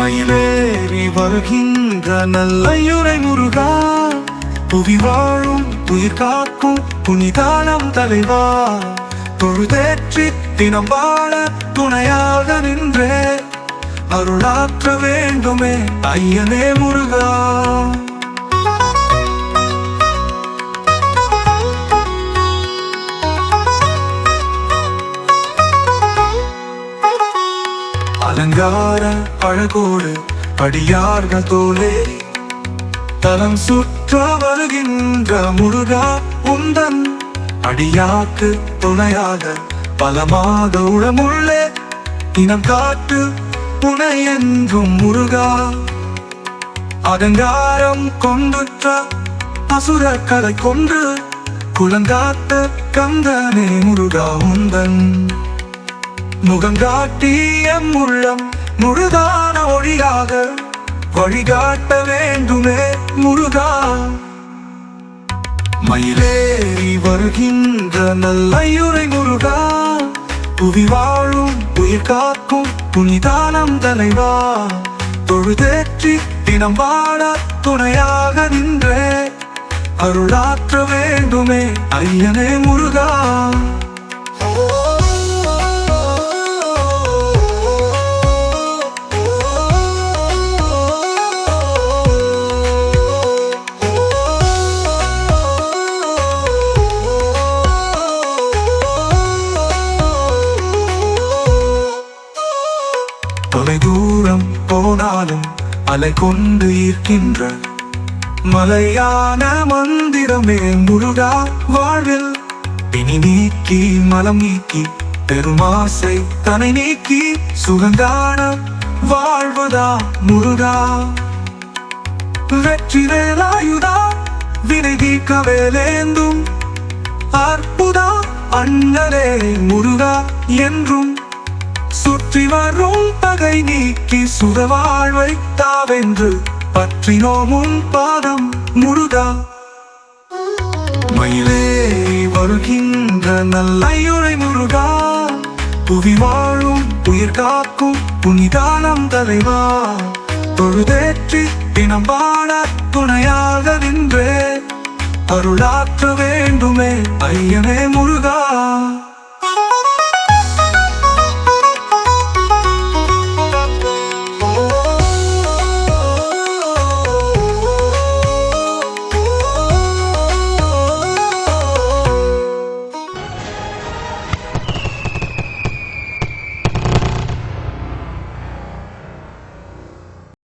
மயிலேறி வருகின்ற நல்லையுரை முருகா. புவி வாழும் துயிர் காக்கும் புனிதானம் தலைவா. தொழுதேற்றி தினம் வாழ துணையாக நின்றே. அருளாற்ற வேண்டுமே ஐயனே முருகா. அலங்கார அழகோடு படியார்கள் தோலே. தலம் சுற்ற வருகின்ற முருகா உந்தன் அடியாக்கு துணையாக பலமாக உளமுள்ளே. இனம் காட்டு புனை என்றும் முருகா. அகங்காரம் கொண்டுற்ற அசுர கலை கொன்று குளங்காத்த கந்தனே முருகா உந்தன். முகங்காட்டிய உள்ளம் முழுதான ஒளியாக வழிகாட்ட வேண்டுமே முருகா. மயிலேறி வருகின்ற நல்லையுரை முருகா. புவி வாழும் உயிர் காக்கும் புனிதானம் தலைவா. தொழுதேற்றி தினம் வாழ துணையாக நின்றே. அருளாற்ற வேண்டுமே ஐயனே முருகா. போனாலும் அலை கொண்டு ஈர்க்கின்ற மலையான மந்திரமே. முருகா வாழ்வில் பிணி நீக்கி மலம் நீக்கி பெருமாசை தனை நீக்கி சுகங்கான வாழ்வதா முருகா? வெற்றி வேலாயுதா? வினை தீக்க வேலேந்தும் அற்புதா? அண்ணரே முருகா என்றும் சுற்றி வரும் பகை நீக்கி சுகவாழ்வை தாவென்று பற்றினோம் உன் பாதம் முருகா. மயிலே வருகின்ற நல்லையுரை முருகா. புவி வாழும் உயிர் காக்கும் புனிதானம் தலைவா. தொழுதேற்றி தினம் வாழ துணையாக நின்றே. அருளாற்ற வேண்டுமே ஐயனே